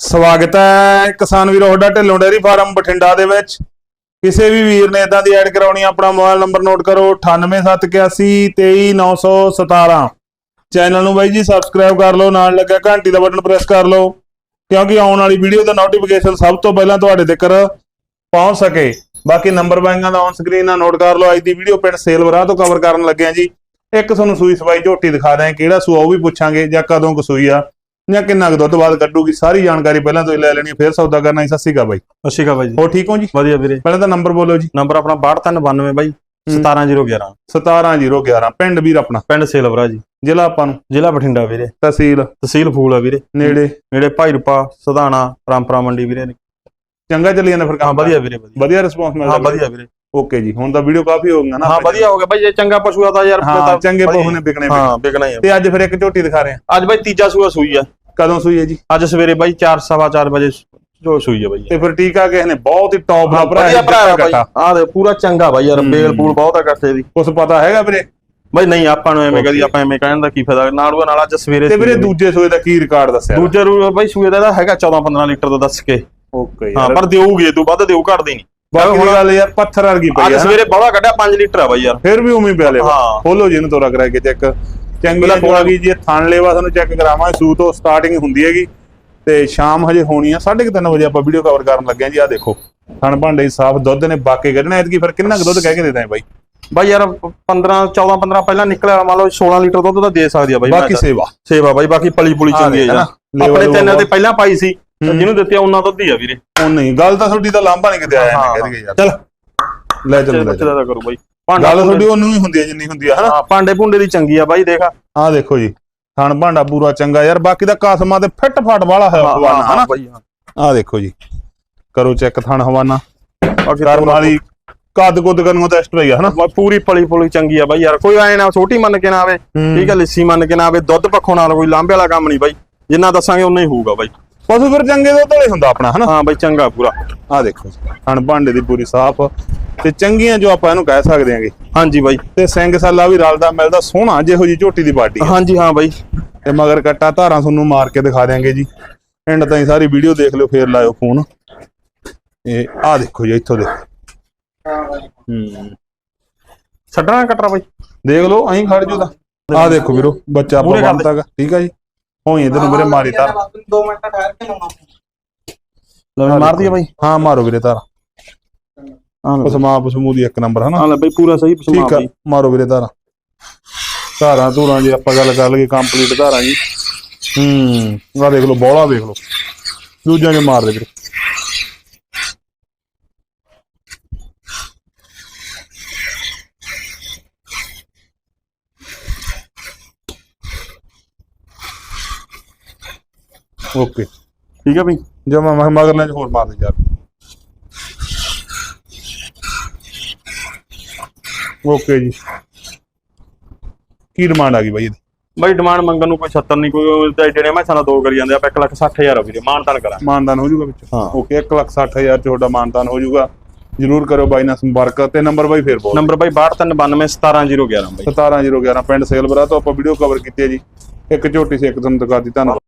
ਸਵਾਗਤ ਹੈ ਕਿਸਾਨ ਵੀਰੋ ਤੁਹਾਡਾ ਢਿੱਲੋਂ ਡੇਅਰੀ ਫਾਰਮ ਬਠਿੰਡਾ ਦੇ ਵਿੱਚ। ਕਿਸੇ ਵੀ ਵੀਰ ਨੇ ਇਦਾਂ ਦੀ ਐਡ ਕਰਾਉਣੀ ਆਪਣਾ ਮੋਬਾਈਲ ਨੰਬਰ ਨੋਟ ਕਰੋ 9871823917 ਚੈਨਲ ਨੂੰ ਬਾਈ ਜੀ ਸਬਸਕ੍ਰਾਈਬ ਕਰ ਲਓ, ਨਾਲ ਲੱਗਿਆ ਘੰਟੀ ਦਾ ਬਟਨ ਪ੍ਰੈਸ ਕਰ ਲਓ, ਕਿਉਂਕਿ ਆਉਣ ਵਾਲੀ ਵੀਡੀਓ ਦਾ ਨੋਟੀਫਿਕੇਸ਼ਨ ਸਭ ਤੋਂ ਪਹਿਲਾਂ ਤੁਹਾਡੇ ਤੱਕ ਪਹੁੰਚ ਸਕੇ। ਬਾਕੀ ਨੰਬਰ ਬਾਈਆਂ ਦਾ ਔਨ ਸਕਰੀਨ ਨਾਲ ਨੋਟ ਕਰ ਲਓ, ਅੱਜ ਦੀ ਵੀਡੀਓ ਪਿੰਡ ਸੇਲਵਰਾ ਤੋਂ ਕਵਰ ਕਰਨ ਲੱਗੇ ਆ ਜੀ। ਇੱਕ ਤੁਹਾਨੂੰ ਸੂਈ ਸਵਾਈ ਝੋਟੀ ਦਿਖਾ ਦਾਂ ਕਿਹੜਾ ਸੂਆ ਉਹ ਵੀ ਪੁੱਛਾਂਗੇ ਜਾਂ ਕਦੋਂ ਕੁ ਸੂਈ ਆ। ਜਾਂ ਕਿੰਨਾ ਕੁ ਦੁੱਧ ਬਾਅਦ ਕੱਢੂਗੀ ਸਾਰੀ ਜਾਣਕਾਰੀ ਪਹਿਲਾਂ ਤੋਂ ਹੀ ਲੈ ਲੈਣੀ ਫਿਰ ਸੌਦਾ ਕਰਨਾ ਜੀ ਸਤਿ ਸ਼੍ਰੀ ਅਕਾਲ ਬਾਈ। ਸ਼੍ਰੀ ਅਕਾਲ ਬਾਈ ਜੀ। ਹੋ ਠੀਕ ਹੋ ਜੀ? ਵਧੀਆ ਵੀਰੇ। ਪਹਿਲਾਂ ਤਾਂ ਨੰਬਰ ਬੋਲੋ ਜੀ। ਨੰਬਰ ਆਪਣਾ 6292 ਬਾਈ 17011 17011 ਪਿੰਡ ਵੀਰ ਆਪਣਾ? ਪਿੰਡ ਸੇਲਵਰਾ ਜੀ। ਜ਼ਿਲ੍ਹਾ ਆਪਾਂ ਨੂੰ? ਜ਼ਿਲ੍ਹਾ ਬਠਿੰਡਾ ਵੀਰੇ। ਤਹਿਸੀਲ? ਤਹਿਸੀਲ ਫੂਲ ਆ ਵੀਰੇ। ਨੇੜੇ? ਨੇੜੇ ਭਾਈ ਰੂਪਾ ਸਧਾਣਾ ਰਾਮਪੁਰਾ ਮੰਡੀ ਵੀਰੇ। ਚੰਗਾ ਚੱਲੀ ਜਾਂਦਾ ਫਿਰ ਹਾਂ ਕੰਮ ਵਧੀਆ ਵੀਰੇ ਵਧੀਆ। ਵਧੀਆ ਰਿਸਪੌਂਸ ਮਿਲਦਾ ਹਾਂ ਵਧੀਆ ਵੀਰੇ। ਓਕੇ ਜੀ ਹੁਣ ਤਾਂ ਵੀਡੀਓ ਕਾਫੀ ਹੋ ਗਈਆਂ ਨਾ ਹਾਂ ਵਧੀਆ ਹੋ ਗਿਆ ਬਾਈ ਜੇ ਚੰਗਾ ਪਸ਼ੂ ਆ ਤਾਂ ਯਾਰ ਫਿਰ ਹਾਂ ਚੰਗੇ ਵਧੀਆ। ਨੇ ਵਿਕਣੇ ਹਾਂ ਵਿਕਣਾ ਹੀ ਆ। ਤੇ ਅੱਜ ਫਿਰ ਇੱਕ ਝੋਟੀ ਦਿਖਾ ਰਹੇ ਆ ਅੱਜ ਬਾਈ ਤੀਜਾ ਸੂਆ ਸੂਈ ਆ। ਕਦੋਂ ਸੂਈ ਹੈ ਜੀ? ਅੱਜ ਸਵੇਰੇ ਬਾਈ 4:30 ਵਜੇ ਜੋ ਸੂਈ ਆ ਬਾਈ। ਤੇ ਫਿਰ ਟੀਕਾ ਕਿਸੇ ਨੇ ਬਹੁਤ ਹੀ ਟੌਪ ਦਾ ਭਰਾ ਵਧੀਆ ਭਰਾ ਬਾਈ। ਆ ਦੇ ਪੂਰਾ ਚੰਗਾ ਬਾਈ ਯਾਰ ਬੇਲ ਪੂਲ ਬਹੁਤ ਆ ਕੱਟੇ ਦੀ। ਕੁਛ ਪਤਾ ਹੈਗਾ ਵੀਰੇ? ਬਾਈ ਨਹੀਂ ਆਪਾਂ ਨੂੰ ਐਵੇਂ. ਕਦੀ ਆਪਾਂ ਐਵੇਂ ਕਹਿਣ ਦਾ ਕੀ ਫਾਇਦਾ? ਨਾਲੂਆ ਨਾਲ ਅੱਜ ਸਵੇਰੇ ਤੇ ਵੀਰੇ। ਦੂਜੇ ਸੂਏ ਦਾ ਕੀ ਰਿਕਾਰਡ ਦੱਸਿਆ? ਦੂਜੇ ਰੂ ਬਾਈ ਸੂਏ ਦਾ ਹੈਗਾ 14-15 ਲੀਟਰ ਦਾ ਦੱਸ ਕੇ। ਓਕੇ ਹਾਂ ਯਾਰ। ਪਰ ਦੇਊਗੀ ਤੂੰ ਵੱਧ ਦੇਊ ਘਟਦੀ ਨਹੀਂ। ਬਾਕੀ ਦੀ ਗੱਲ ਯਾਰ ਪੱਥਰ ਵਰਗੀ ਪਈ ਅੱਜ ਆ ਸਵੇਰੇ ਬੌਲਾ ਕੱਢਿਆ 5 ਲੀਟਰ ਆ ਬਾਈ ਯਾਰ। ਫਿਰ ਵੀ ਉਵੇਂ ਪਿਆ ਲੈ ਹਾਂ। ਖੋਲੋ ਜੀ ਇਹਨੂੰ ਤੋਰਾ ਕਰਾ ਕੇ ਚੈੱਕ ਚੰਗੀ ਲੱਗ ਗਈ ਜੀ ਥਣ ਲੈਵਾ ਤੁਹਾਨੂੰ ਚੈੱਕ ਕਰਾਵਾਂਗੇ ਸੂ ਤੋਂ ਸਟਾਰਟਿੰਗ ਹੁੰਦੀ ਹੈਗੀ। ਤੇ ਸ਼ਾਮ ਹਜੇ ਹੋਣੀ ਆ 3:30 ਵਜੇ ਆਪਾਂ ਵੀਡੀਓ ਕਵਰ ਕਰਨ ਲੱਗੇ ਆ ਜੀ ਆ ਦੇਖੋ। ਥਣ ਭਾਂਡੇ ਸਾਫ਼ ਦੁੱਧ ਨੇ ਬਾਕੇ ਕੱਢਣਾ ਐਤਕੀ ਫਿਰ ਕਿੰਨਾ ਕੁ ਦੁੱਧ ਕਹਿ ਕੇ ਦੇ ਦਾਂ ਬਾਈ? ਬਾਈ ਯਾਰ 15 14 15 ਪਹਿਲਾਂ ਨਿਕਲਿਆ ਮੰਨ ਲਓ 16 ਲੀਟਰ ਦੁੱਧ ਤਾਂ ਦੇ ਸਕਦੀ ਆ ਬਾਈ ਬਾਕੀ। ਸੇਵਾ। ਸੇਵਾ ਬਾਈ ਬਾਕੀ ਪਲੀ ਪੁਲੀ ਆ ਚੰਗੀ ਆ ਆਪਣੇ ਤਿੰਨਾਂ ਤੇ। ਪਹਿਲਾਂ ਪਾਈ ਸੀ ਹੂੰ। ਜਿਹਨੂੰ ਦਿੱਤੀ ਆ ਉਹਨਾਂ ਦੁੱਧ ਹੀ ਆ ਵੀਰੇ। ਉਹ ਨਹੀਂ ਗੱਲ ਤਾਂ ਤੁਹਾਡੀ ਤਾਂ ਲਾਂਭਾ ਨਹੀਂ ਕਿਤੇ ਆਇਆ ਹਾਂ, ਨਾ ਕਹਿ ਦਈਏ ਯਾਰ ਚੱਲ। ਲੈ ਚੱਲ ਲੈ ਚੱਲ। ਕਰੋ ਬਾਈ। ਭਾਂਡਾ ਗੱਲ ਤੁਹਾਡੀ ਉਹਨੂੰ ਹੀ ਹੁੰਦੀ ਹੈ ਜਿੰਨੀ ਹੁੰਦੀ ਆ ਹਨਾ? ਹਾਂ ਭਾਂਡੇ ਭੁੰਡੇ ਦੀ ਚੰਗੀ ਆ ਬਾਈ ਦੇਖ। ਆ ਦੇਖੋ ਜੀ ਥਣ ਭਾਂਡਾ ਪੂਰਾ ਚੰਗਾ ਯਾਰ ਬਾਕੀ ਦਾ ਕਾਸਮਾਂ ਤੇ ਫਿੱਟ ਫਾਟ ਵਾਲਾ ਹੈ ਹਵਾਨਾ ਹਨਾ? ਬਾਈ ਹਾਂ। ਆ ਦੇਖੋ ਜੀ ਕਰੋ ਚੈੱਕ ਥਣ ਹਵਾਨਾ। ਬਾਕੀ ਕਰਮ ਵਾਲੀ ਕੱਦ ਕੁੱਦ ਕਰਨ ਐਕਸਟਰਾ ਹੀ ਆ ਹਨਾ? ਪੂਰੀ ਪਲੀ ਪੁਲੀ ਚੰਗੀ ਆ ਬਾਈ ਯਾਰ ਕੋਈ ਐ ਨਾ ਛੋਟੀ ਮੰਨ ਕੇ ਨਾ ਆਵੇ ਠੀਕ ਆ ਲਿੱਸੀ ਮੰਨ ਕੇ ਨਾ ਆਵੇ ਦੁੱਧ ਪੱਖੋਂ ਨਾਲ ਕੋਈ ਲਾਂਬੇ ਵਾਲਾ ਕੰਮ ਨਹੀਂ ਬਾਈ ਜਿੰਨਾ ਦੱਸਾਂਗੇ ਉਨਾ ਹੀ ਹੋਊਗਾ ਬਾਈ। ਪਸ਼ੂ ਫਿਰ ਚੰਗੇ ਦੁੱਧ ਵਾਲੇ ਹੁੰਦਾ ਆਪਣਾ ਹਨਾ? ਹਾਂ ਬਾਈ ਚੰਗਾ ਪੂਰਾ। ਆ ਦੇਖੋ ਥਣ ਭਾਂਡੇ ਦੀ ਪੂਰੀ ਸਾਫ਼ ਤੇ ਚੰਗੀਆਂ ਜੋ ਆਪਾਂ ਇਹਨੂੰ ਕਹਿ ਸਕਦੇ ਆਂਗੇ ਹਾਂਜੀ ਬਾਈ। ਤੇ ਸਿੰਘ ਸਾਲਾ ਵੀ ਰਲਦਾ ਮਿਲਦਾ ਸੋਹਣਾ ਜਿਹੋ ਜੀ ਝੋਟੀ ਦੀ ਬਾਡੀ। ਹਾਂਜੀ ਹਾਂ ਬਾਈ। ਤੇ ਮਗਰ ਕੱਟਾ ਧਾਰਾਂ ਤੁਹਾਨੂੰ ਮਾਰ ਕੇ ਦਿਖਾ ਦਿਆਂਗੇ ਜੀ। ਐਂਡ ਤਾਈਂ ਸਾਰੀ ਵੀਡੀਓ ਦੇਖ ਲਿਓ ਫੇਰ ਲਾਇਓ ਫੋਨ। ਇਹ ਆ ਦੇਖੋ ਜੀ ਇੱਥੋਂ ਦੇ ਹੂੰ। ਛੱਡਣਾ ਕਟਰਾ ਬਾਈ। ਦੇਖ ਲਓ ਅਹੀਂ ਖੜ ਜੂ ਤਾਂ। ਆ ਦੇਖੋ ਵੀਰੋ ਬੱਚਾ ਮੂਹਰੇ ਕਰ ਬੰਦ ਤੱਕ ਠੀਕ ਆ ਜੀ? ਹੋਈ ਇਧਰ ਨੂੰ ਵੀਰੇ ਮਾਰੀ ਤਾਰ 2 ਮਿੰਟ ਠਹਿਰ ਕੇ ਲਾਉਣਾ। ਲੈ ਮਾਰ ਦਈਏ ਬਾਈ। ਹਾਂ ਮਾਰੋ ਵੀਰੇ ਤਾਰ ਹਾਂ ਲੈ ਪਸਮਾ ਪਸਮੂ ਦੀ ਇੱਕ ਨੰਬਰ ਹਨਾ? ਹਾਂ ਲੈ ਬਾਈ ਪੂਰਾ ਸਹੀ ਪਸਮਾ ਠੀਕ ਆ ਬਾਈ। ਮਾਰੋ ਵੀਰੇ ਤਾਰਾਂ ਧਾਰਾਂ ਧੂਰਾਂ ਜੀ ਆਪਾਂ ਗੱਲ ਕਰ ਲਈਏ ਕੰਪਲੀਟ ਧਾਰਾਂ ਜੀ। ਹੂੰ। ਆ ਦੇਖ ਲਓ ਬੋਲਾ ਵੇਖ ਲਓ। ਦੂਜਿਆਂ ਦੇ ਮਾਰ ਦੇ ਵੀਰੇ। ਓਕੇ। ਠੀਕ ਆ ਬਾਈ। ਜਮਾ ਮੈਂ ਮਗਰ ਲੈ ਹੋਰ ਮਾਰ ਦੇ ਯਾਰ। ਓਕੇ ਜੀ। ਕੀ ਡਿਮਾਂਡ ਆ ਗਈ ਬਾਈ ਇਹਦੀ? ਬਾਈ ਡਿਮਾਂਡ ਮੰਗਣ ਨੂੰ ਕੋਈ 70 ਨਹੀਂ ਕੋਈ ਤੇ ਜਿਹੜੇ ਮੈਂ ਸਾਲਾ ਦੋ ਕਰੀ ਜਾਂਦੇ ਆਪਾਂ 1 ਲੱਖ 60 ਹਜ਼ਾਰ ਆ ਵੀਰੇ ਮਾਨਤਾਨ ਕਰਾਂ ਮਾਨਦਾਨ ਹੋ ਜਾਊਗਾ ਵਿੱਚ? ਹਾਂ। ਓਕੇ 1 ਲੱਖ 60 ਹਜ਼ਾਰ ਚ ਤੁਹਾਡਾ ਮਾਨਦਾਨ ਹੋ ਜਾਊਗਾ। ਜਰੂਰ ਕਰੋ ਬਾਈ ਨਾਲ ਸੰਪਰਕ ਤੇ ਨੰਬਰ ਬਾਈ ਫੇਰ ਬੋਲ। ਨੰਬਰ ਬਾਈ 6292 17011 ਬਾਈ। 17011 ਪਿੰਡ ਸੇਲਬਰਾ ਤੋਂ ਆਪਾਂ ਵੀਡੀਓ ਕਵਰ ਕੀਤੀ ਹੈ ਜੀ। ਇੱਕ ਝੋਟੀ ਸੀ ਇੱਕ ਤੁਹਾਨੂੰ ਦਿਖਾ ਦਿੱਤੀ ਧੰਨਵਾਦ।